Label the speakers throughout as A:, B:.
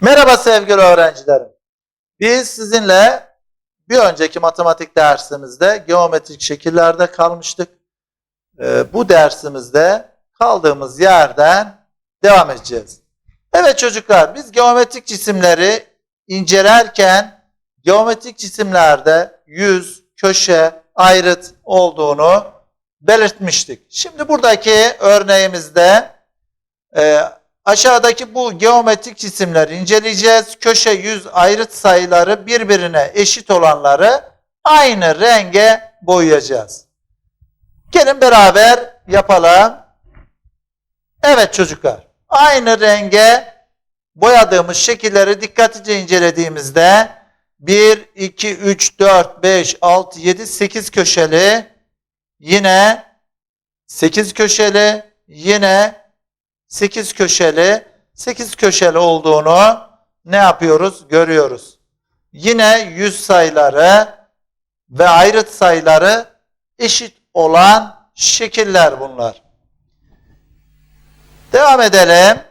A: Merhaba sevgili öğrencilerim. Biz sizinle bir önceki matematik dersimizde geometrik şekillerde kalmıştık. Ee, bu dersimizde kaldığımız yerden devam edeceğiz. Evet çocuklar biz geometrik cisimleri incelerken geometrik cisimlerde yüz, köşe, ayrıt olduğunu belirtmiştik. Şimdi buradaki örneğimizde e, Aşağıdaki bu geometrik cisimleri inceleyeceğiz. Köşe yüz ayrıt sayıları birbirine eşit olanları aynı renge boyayacağız. Gelin beraber yapalım. Evet çocuklar. Aynı renge boyadığımız şekilleri dikkatlice incelediğimizde 1, 2, 3, 4, 5, 6, 7, 8 köşeli yine 8 köşeli yine 8 köşeli 8 köşeli olduğunu ne yapıyoruz? Görüyoruz. Yine yüz sayıları ve ayrıt sayıları eşit olan şekiller bunlar. Devam edelim.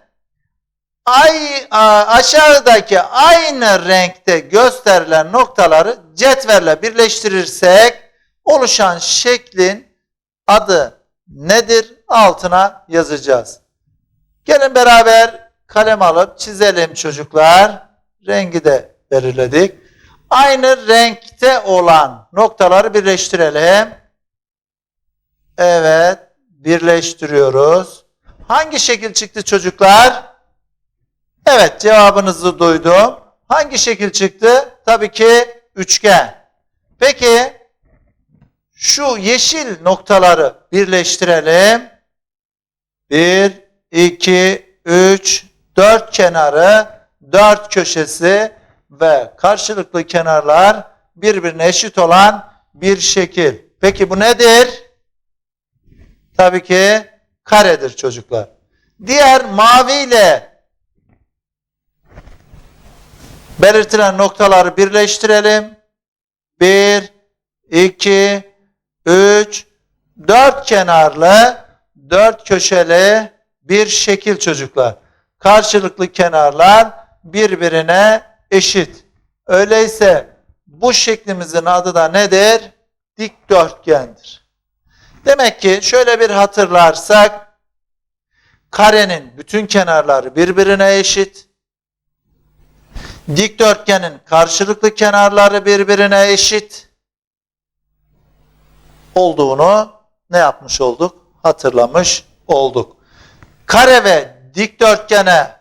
A: Ay, aşağıdaki aynı renkte gösterilen noktaları cetvelle birleştirirsek oluşan şeklin adı nedir? Altına yazacağız. Gelin beraber kalem alıp çizelim çocuklar. Rengi de belirledik. Aynı renkte olan noktaları birleştirelim. Evet, birleştiriyoruz. Hangi şekil çıktı çocuklar? Evet, cevabınızı duydum. Hangi şekil çıktı? Tabii ki üçgen. Peki, şu yeşil noktaları birleştirelim. Bir, 2, 3, 4 kenarı, 4 köşesi ve karşılıklı kenarlar birbirine eşit olan bir şekil. Peki bu nedir? Tabii ki karedir çocuklar. Diğer mavi ile belirtilen noktaları birleştirelim. 1, 2, 3, 4 kenarlı, 4 köşeli bir şekil çocuklar. Karşılıklı kenarlar birbirine eşit. Öyleyse bu şeklimizin adı da nedir? Dikdörtgendir. Demek ki şöyle bir hatırlarsak karenin bütün kenarları birbirine eşit. Dikdörtgenin karşılıklı kenarları birbirine eşit olduğunu ne yapmış olduk? Hatırlamış olduk. Kare ve dikdörtgene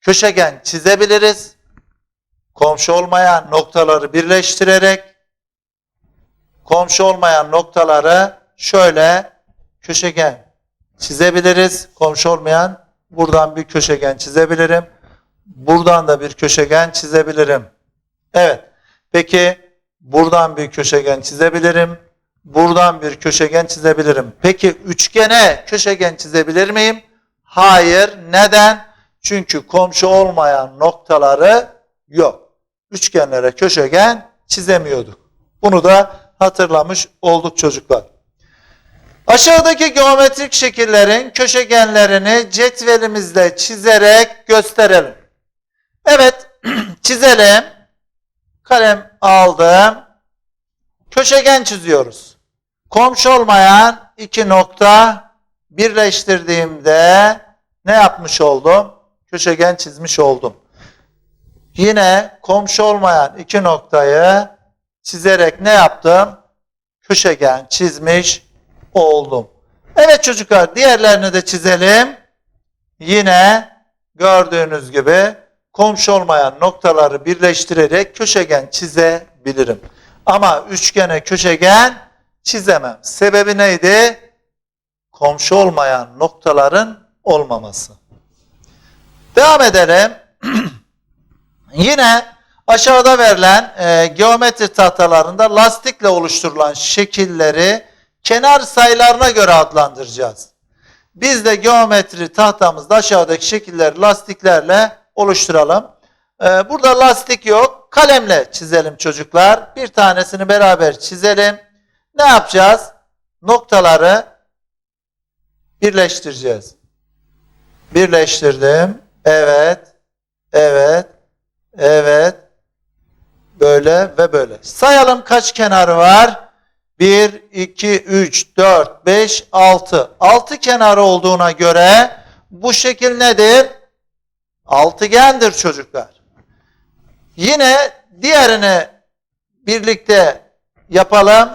A: köşegen çizebiliriz. Komşu olmayan noktaları birleştirerek komşu olmayan noktaları şöyle köşegen çizebiliriz. Komşu olmayan buradan bir köşegen çizebilirim. Buradan da bir köşegen çizebilirim. Evet. Peki buradan bir köşegen çizebilirim. Buradan bir köşegen çizebilirim. Peki üçgene köşegen çizebilir miyim? Hayır. Neden? Çünkü komşu olmayan noktaları yok. Üçgenlere köşegen çizemiyorduk. Bunu da hatırlamış olduk çocuklar. Aşağıdaki geometrik şekillerin köşegenlerini cetvelimizle çizerek gösterelim. Evet, çizelim. Kalem aldım. Köşegen çiziyoruz. Komşu olmayan iki nokta birleştirdiğimde ne yapmış oldum? Köşegen çizmiş oldum. Yine komşu olmayan iki noktayı çizerek ne yaptım? Köşegen çizmiş oldum. Evet çocuklar diğerlerini de çizelim. Yine gördüğünüz gibi komşu olmayan noktaları birleştirerek köşegen çizebilirim. Ama üçgene köşegen çizemem. Sebebi neydi? Komşu olmayan noktaların olmaması. Devam edelim. Yine aşağıda verilen e, geometri tahtalarında lastikle oluşturulan şekilleri kenar sayılarına göre adlandıracağız. Biz de geometri tahtamızda aşağıdaki şekilleri lastiklerle oluşturalım. E, burada lastik yok. Kalemle çizelim çocuklar. Bir tanesini beraber çizelim. Ne yapacağız? Noktaları birleştireceğiz. Birleştirdim. Evet. Evet. Evet. Böyle ve böyle. Sayalım kaç kenarı var? 1, 2, 3, 4, 5, 6. 6 kenarı olduğuna göre bu şekil nedir? Altıgendir çocuklar. Yine diğerini birlikte yapalım.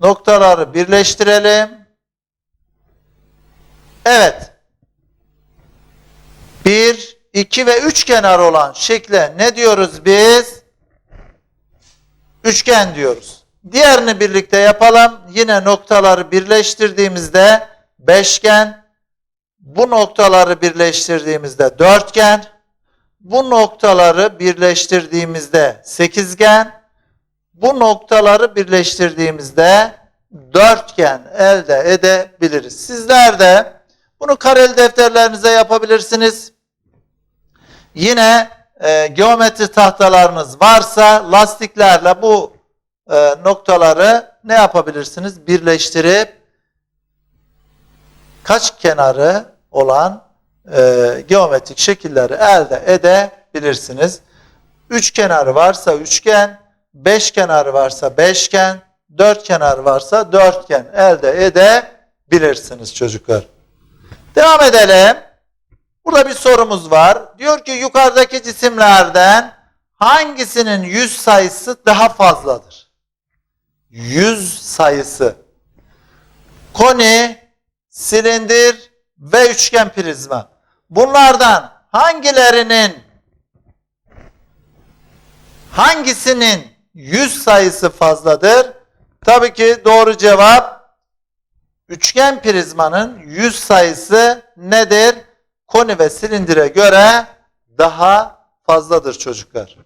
A: Noktaları birleştirelim. Evet. 1, 2 ve 3 kenar olan şekle ne diyoruz biz? Üçgen diyoruz. Diğerini birlikte yapalım. Yine noktaları birleştirdiğimizde beşgen, bu noktaları birleştirdiğimizde dörtgen, bu noktaları birleştirdiğimizde sekizgen, bu noktaları birleştirdiğimizde dörtgen elde edebiliriz. Sizler de bunu kareli defterlerinize yapabilirsiniz. Yine e, geometri tahtalarınız varsa lastiklerle bu e, noktaları ne yapabilirsiniz? Birleştirip kaç kenarı olan e, geometrik şekilleri elde edebilirsiniz. Üç kenarı varsa üçgen, beş kenarı varsa beşgen, dört kenarı varsa dörtgen elde edebilirsiniz çocuklar. Devam edelim. Burada bir sorumuz var. Diyor ki yukarıdaki cisimlerden hangisinin yüz sayısı daha fazladır? Yüz sayısı. Koni, silindir ve üçgen prizma. Bunlardan hangilerinin hangisinin yüz sayısı fazladır? Tabii ki doğru cevap üçgen prizmanın yüz sayısı nedir? Koni ve silindire göre daha fazladır çocuklar.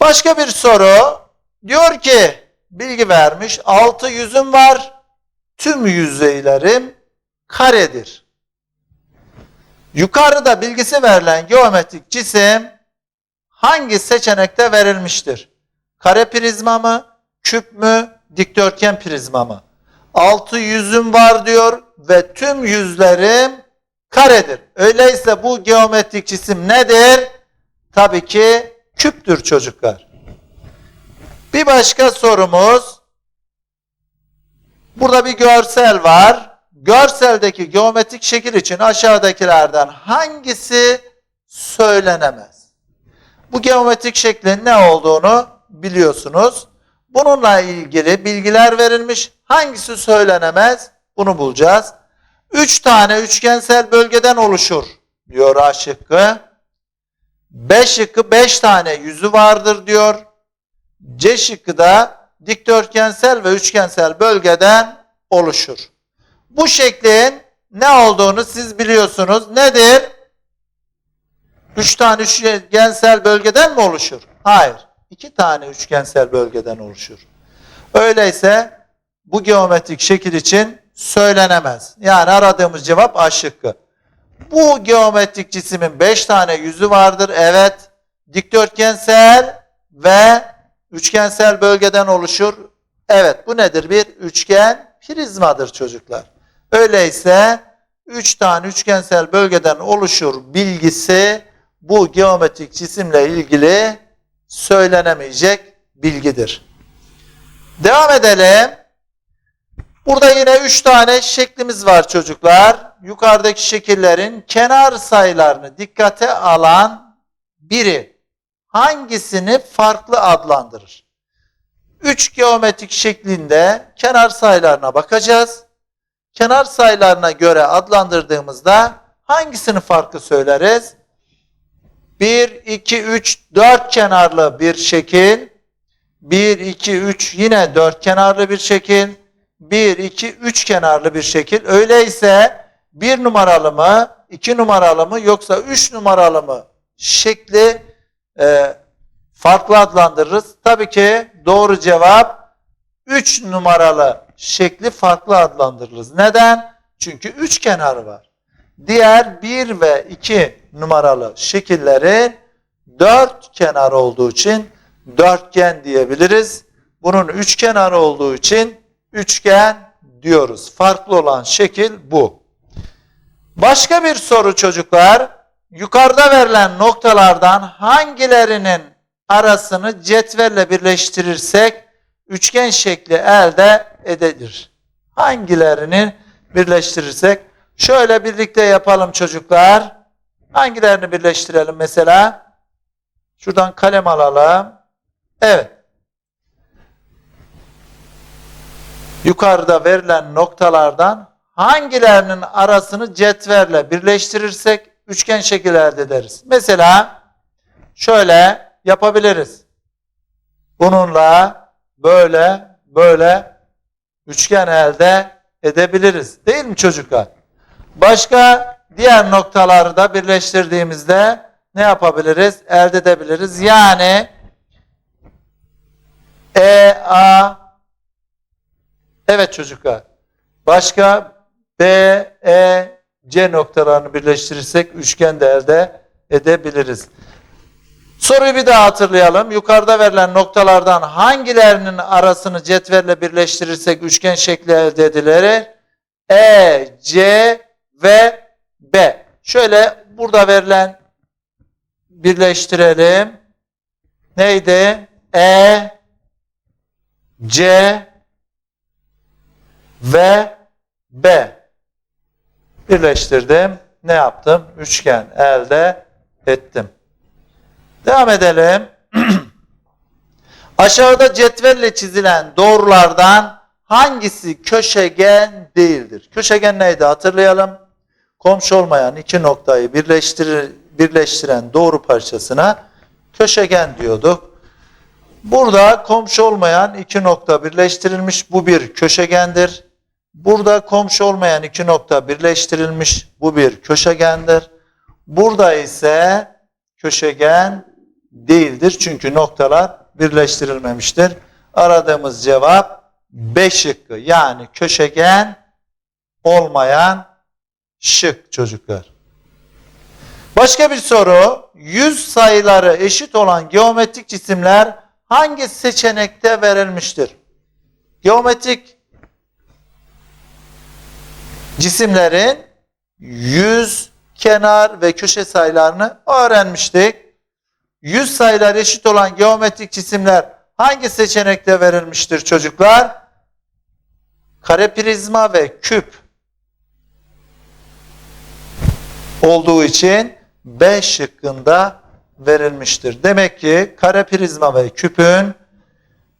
A: Başka bir soru. Diyor ki bilgi vermiş. Altı yüzüm var. Tüm yüzeylerim karedir. Yukarıda bilgisi verilen geometrik cisim hangi seçenekte verilmiştir? Kare prizma mı? Küp mü? Dikdörtgen prizma mı? Altı yüzüm var diyor ve tüm yüzlerim karedir. Öyleyse bu geometrik cisim nedir? Tabii ki küptür çocuklar. Bir başka sorumuz. Burada bir görsel var. Görseldeki geometrik şekil için aşağıdakilerden hangisi söylenemez? Bu geometrik şeklin ne olduğunu biliyorsunuz. Bununla ilgili bilgiler verilmiş. Hangisi söylenemez? Bunu bulacağız. Üç tane üçgensel bölgeden oluşur diyor A şıkkı. B şıkkı beş tane yüzü vardır diyor. C şıkkı da dikdörtgensel ve üçgensel bölgeden oluşur. Bu şeklin ne olduğunu siz biliyorsunuz. Nedir? Üç tane üçgensel bölgeden mi oluşur? Hayır. İki tane üçgensel bölgeden oluşur. Öyleyse bu geometrik şekil için söylenemez. Yani aradığımız cevap A şıkkı. Bu geometrik cismin 5 tane yüzü vardır. Evet. Dikdörtgensel ve üçgensel bölgeden oluşur. Evet bu nedir? Bir üçgen prizmadır çocuklar. Öyleyse 3 tane üçgensel bölgeden oluşur bilgisi bu geometrik cisimle ilgili söylenemeyecek bilgidir. Devam edelim. Burada yine 3 tane şeklimiz var çocuklar. Yukarıdaki şekillerin kenar sayılarını dikkate alan biri hangisini farklı adlandırır? 3 geometrik şeklinde kenar sayılarına bakacağız. Kenar sayılarına göre adlandırdığımızda hangisini farklı söyleriz? 1, 2, 3, 4 kenarlı bir şekil. 1, 2, 3 yine 4 kenarlı bir şekil. 1, 2, 3 kenarlı bir şekil. Öyleyse 1 numaralı mı, 2 numaralı mı yoksa 3 numaralı mı şekli e, farklı adlandırırız. Tabii ki doğru cevap 3 numaralı şekli farklı adlandırırız. Neden? Çünkü 3 kenarı var. Diğer 1 ve 2 numaralı şekillerin 4 kenar olduğu için dörtgen diyebiliriz. Bunun 3 kenarı olduğu için üçgen diyoruz. Farklı olan şekil bu. Başka bir soru çocuklar. yukarıda verilen noktalardan hangilerinin arasını cetvelle birleştirirsek üçgen şekli elde edilir. Hangilerini birleştirirsek şöyle birlikte yapalım çocuklar. Hangilerini birleştirelim mesela? Şuradan kalem alalım. Evet. Yukarıda verilen noktalardan hangilerinin arasını cetvelle birleştirirsek üçgen şekil elde ederiz. Mesela şöyle yapabiliriz. Bununla böyle böyle üçgen elde edebiliriz. Değil mi çocuklar? Başka diğer noktaları da birleştirdiğimizde ne yapabiliriz? Elde edebiliriz. Yani E, A Evet çocuklar. Başka B, E, C noktalarını birleştirirsek üçgen de elde edebiliriz. Soruyu bir daha hatırlayalım. Yukarıda verilen noktalardan hangilerinin arasını cetvelle birleştirirsek üçgen şekli elde edilir? E, C ve B. Şöyle burada verilen birleştirelim. Neydi? E, C ve B. Birleştirdim. Ne yaptım? Üçgen elde ettim. Devam edelim. Aşağıda cetvelle çizilen doğrulardan hangisi köşegen değildir? Köşegen neydi hatırlayalım. Komşu olmayan iki noktayı birleştirir, birleştiren doğru parçasına köşegen diyorduk. Burada komşu olmayan iki nokta birleştirilmiş. Bu bir köşegendir. Burada komşu olmayan iki nokta birleştirilmiş. Bu bir köşegendir. Burada ise köşegen değildir. Çünkü noktalar birleştirilmemiştir. Aradığımız cevap B şıkkı. Yani köşegen olmayan şık çocuklar. Başka bir soru. 100 sayıları eşit olan geometrik cisimler hangi seçenekte verilmiştir? Geometrik cisimlerin yüz, kenar ve köşe sayılarını öğrenmiştik. Yüz sayılar eşit olan geometrik cisimler hangi seçenekte verilmiştir çocuklar? Kare prizma ve küp olduğu için B şıkkında verilmiştir. Demek ki kare prizma ve küpün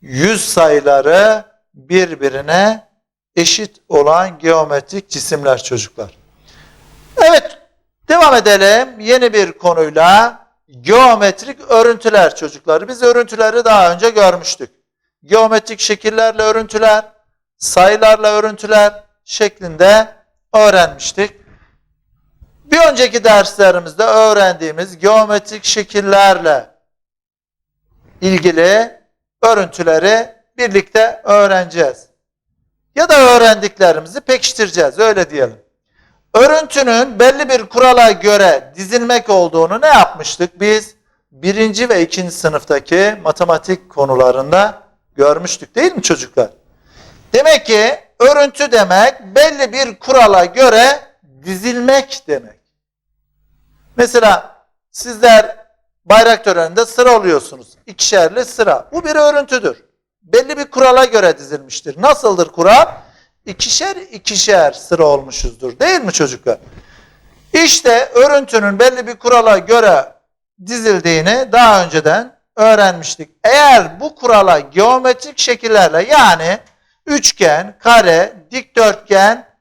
A: yüz sayıları birbirine eşit olan geometrik cisimler çocuklar. Evet, devam edelim. Yeni bir konuyla geometrik örüntüler çocuklar. Biz örüntüleri daha önce görmüştük. Geometrik şekillerle örüntüler, sayılarla örüntüler şeklinde öğrenmiştik. Bir önceki derslerimizde öğrendiğimiz geometrik şekillerle ilgili örüntüleri birlikte öğreneceğiz. Ya da öğrendiklerimizi pekiştireceğiz öyle diyelim. Örüntünün belli bir kurala göre dizilmek olduğunu ne yapmıştık? Biz birinci ve ikinci sınıftaki matematik konularında görmüştük değil mi çocuklar? Demek ki örüntü demek belli bir kurala göre dizilmek demek. Mesela sizler bayrak töreninde sıra oluyorsunuz. İkişerli sıra. Bu bir örüntüdür. Belli bir kurala göre dizilmiştir. Nasıldır kural? İkişer ikişer sıra olmuşuzdur. Değil mi çocuklar? İşte örüntünün belli bir kurala göre dizildiğini daha önceden öğrenmiştik. Eğer bu kurala geometrik şekillerle yani üçgen, kare, dikdörtgen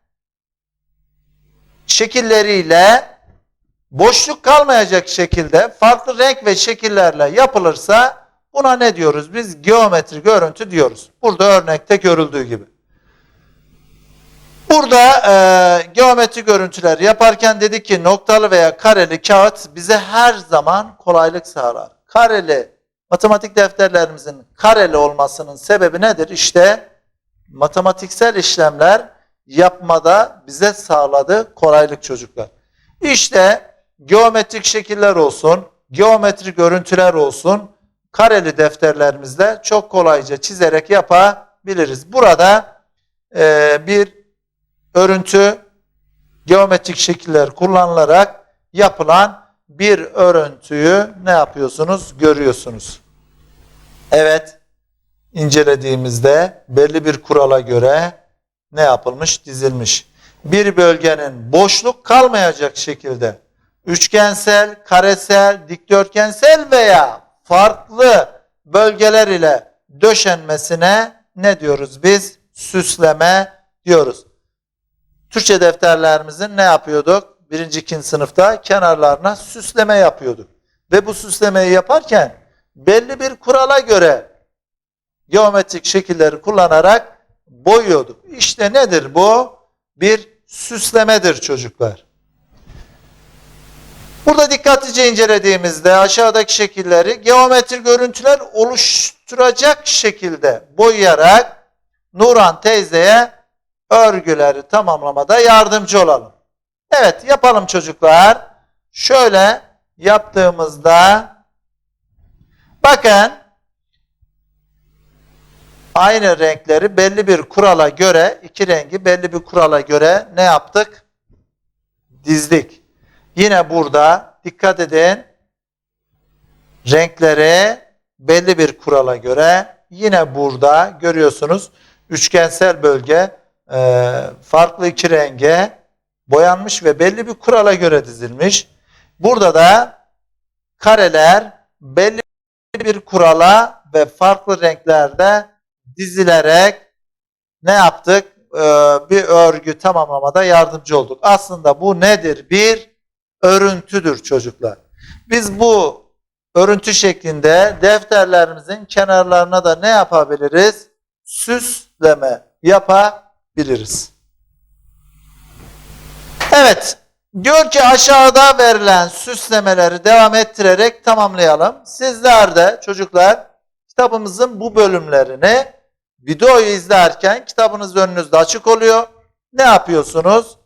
A: şekilleriyle boşluk kalmayacak şekilde farklı renk ve şekillerle yapılırsa buna ne diyoruz? Biz geometrik örüntü diyoruz. Burada örnekte görüldüğü gibi. Burada e, geometrik görüntüler yaparken dedik ki noktalı veya kareli kağıt bize her zaman kolaylık sağlar. Kareli matematik defterlerimizin kareli olmasının sebebi nedir? İşte matematiksel işlemler yapmada bize sağladı kolaylık çocuklar. İşte geometrik şekiller olsun, geometrik görüntüler olsun kareli defterlerimizde çok kolayca çizerek yapabiliriz. Burada e, bir örüntü geometrik şekiller kullanılarak yapılan bir örüntüyü ne yapıyorsunuz? Görüyorsunuz. Evet, incelediğimizde belli bir kurala göre ne yapılmış? Dizilmiş. Bir bölgenin boşluk kalmayacak şekilde üçgensel, karesel, dikdörtgensel veya farklı bölgeler ile döşenmesine ne diyoruz biz? Süsleme diyoruz. Türkçe defterlerimizin ne yapıyorduk? Birinci, ikinci sınıfta kenarlarına süsleme yapıyorduk. Ve bu süslemeyi yaparken belli bir kurala göre geometrik şekilleri kullanarak boyuyorduk. İşte nedir bu? Bir süslemedir çocuklar. Burada dikkatlice incelediğimizde aşağıdaki şekilleri geometrik görüntüler oluşturacak şekilde boyayarak Nuran teyzeye örgüleri tamamlamada yardımcı olalım. Evet yapalım çocuklar. Şöyle yaptığımızda bakın aynı renkleri belli bir kurala göre iki rengi belli bir kurala göre ne yaptık? Dizdik. Yine burada dikkat edin renkleri belli bir kurala göre yine burada görüyorsunuz üçgensel bölge e, farklı iki renge boyanmış ve belli bir kurala göre dizilmiş. Burada da kareler belli bir kurala ve farklı renklerde dizilerek ne yaptık? Ee, bir örgü tamamlamada yardımcı olduk. Aslında bu nedir? Bir örüntüdür çocuklar. Biz bu örüntü şeklinde defterlerimizin kenarlarına da ne yapabiliriz? Süsleme yapabiliriz. Evet, diyor ki aşağıda verilen süslemeleri devam ettirerek tamamlayalım. Sizler de çocuklar kitabımızın bu bölümlerini videoyu izlerken kitabınız önünüzde açık oluyor. Ne yapıyorsunuz?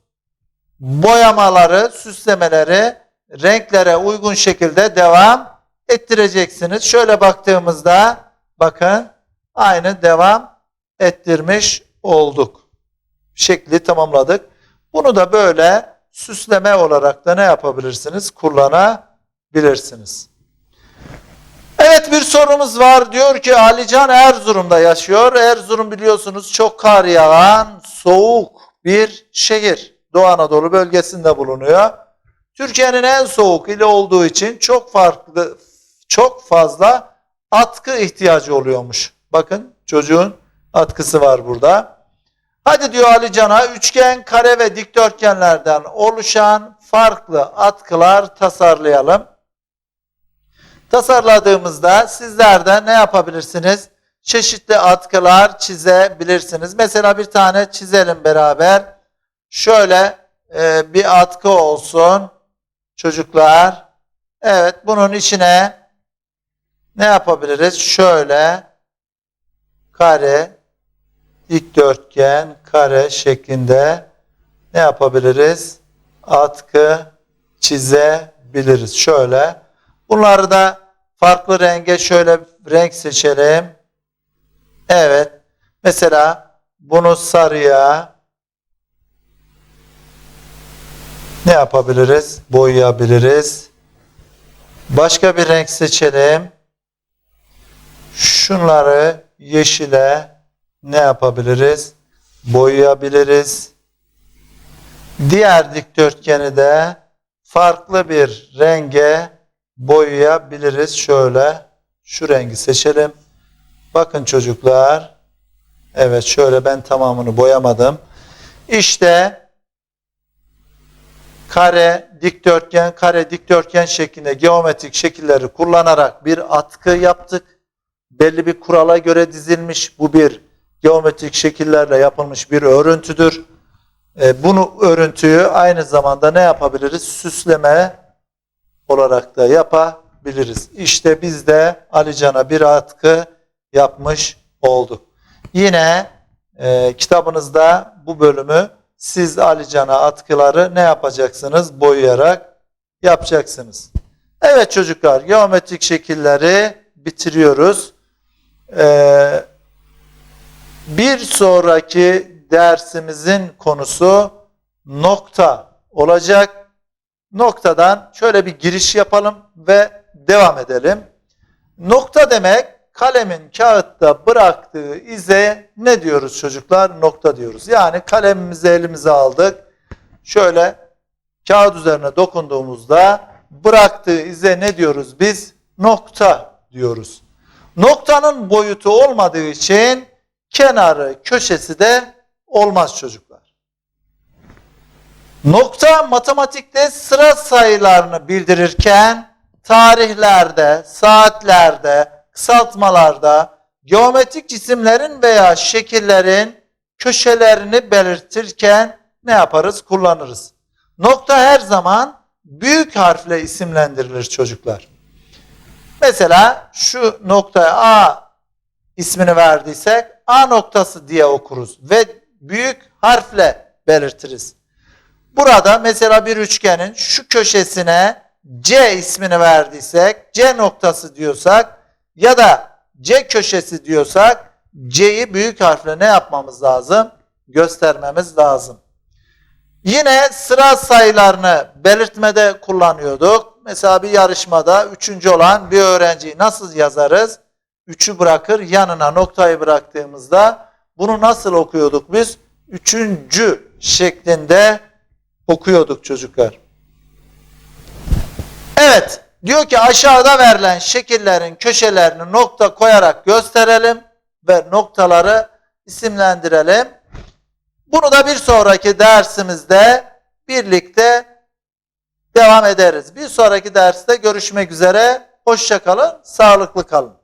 A: Boyamaları, süslemeleri renklere uygun şekilde devam ettireceksiniz. Şöyle baktığımızda bakın aynı devam ettirmiş olduk. Şekli tamamladık. Bunu da böyle süsleme olarak da ne yapabilirsiniz? Kullanabilirsiniz. Evet bir sorumuz var. Diyor ki Alican Erzurum'da yaşıyor. Erzurum biliyorsunuz çok kar yağan soğuk bir şehir. Doğu Anadolu bölgesinde bulunuyor. Türkiye'nin en soğuk ili olduğu için çok farklı çok fazla atkı ihtiyacı oluyormuş. Bakın çocuğun atkısı var burada. Hadi diyor Ali Can'a üçgen, kare ve dikdörtgenlerden oluşan farklı atkılar tasarlayalım. Tasarladığımızda sizler de ne yapabilirsiniz? Çeşitli atkılar çizebilirsiniz. Mesela bir tane çizelim beraber. Şöyle e, bir atkı olsun çocuklar. Evet bunun içine ne yapabiliriz? Şöyle kare, dikdörtgen, kare şeklinde ne yapabiliriz? Atkı çizebiliriz. Şöyle. Bunları da farklı renge şöyle renk seçelim. Evet. Mesela bunu sarıya ne yapabiliriz? Boyayabiliriz. Başka bir renk seçelim. Şunları yeşile ne yapabiliriz? Boyayabiliriz. Diğer dikdörtgeni de farklı bir renge boyayabiliriz. Şöyle şu rengi seçelim. Bakın çocuklar. Evet şöyle ben tamamını boyamadım. İşte kare, dikdörtgen, kare, dikdörtgen şeklinde geometrik şekilleri kullanarak bir atkı yaptık. Belli bir kurala göre dizilmiş bu bir geometrik şekillerle yapılmış bir örüntüdür. E, bunu örüntüyü aynı zamanda ne yapabiliriz? Süsleme olarak da yapabiliriz. İşte biz de Alican'a bir atkı yapmış olduk. Yine e, kitabınızda bu bölümü siz Alican'a atkıları ne yapacaksınız? Boyayarak yapacaksınız. Evet çocuklar geometrik şekilleri bitiriyoruz. Ee, bir sonraki dersimizin konusu nokta olacak. Noktadan şöyle bir giriş yapalım ve devam edelim. Nokta demek kalemin kağıtta bıraktığı ize ne diyoruz çocuklar? Nokta diyoruz. Yani kalemimizi elimize aldık. Şöyle kağıt üzerine dokunduğumuzda bıraktığı ize ne diyoruz biz? Nokta diyoruz. Noktanın boyutu olmadığı için kenarı, köşesi de olmaz çocuklar. Nokta matematikte sıra sayılarını bildirirken tarihlerde, saatlerde, kısaltmalarda, geometrik cisimlerin veya şekillerin köşelerini belirtirken ne yaparız? Kullanırız. Nokta her zaman büyük harfle isimlendirilir çocuklar. Mesela şu noktaya A ismini verdiysek A noktası diye okuruz ve büyük harfle belirtiriz. Burada mesela bir üçgenin şu köşesine C ismini verdiysek, C noktası diyorsak ya da C köşesi diyorsak C'yi büyük harfle ne yapmamız lazım? Göstermemiz lazım. Yine sıra sayılarını belirtmede kullanıyorduk. Mesela bir yarışmada üçüncü olan bir öğrenciyi nasıl yazarız? Üçü bırakır yanına noktayı bıraktığımızda bunu nasıl okuyorduk biz? Üçüncü şeklinde okuyorduk çocuklar. Evet, diyor ki aşağıda verilen şekillerin köşelerini nokta koyarak gösterelim ve noktaları isimlendirelim. Bunu da bir sonraki dersimizde birlikte devam ederiz. Bir sonraki derste görüşmek üzere. Hoşçakalın, sağlıklı kalın.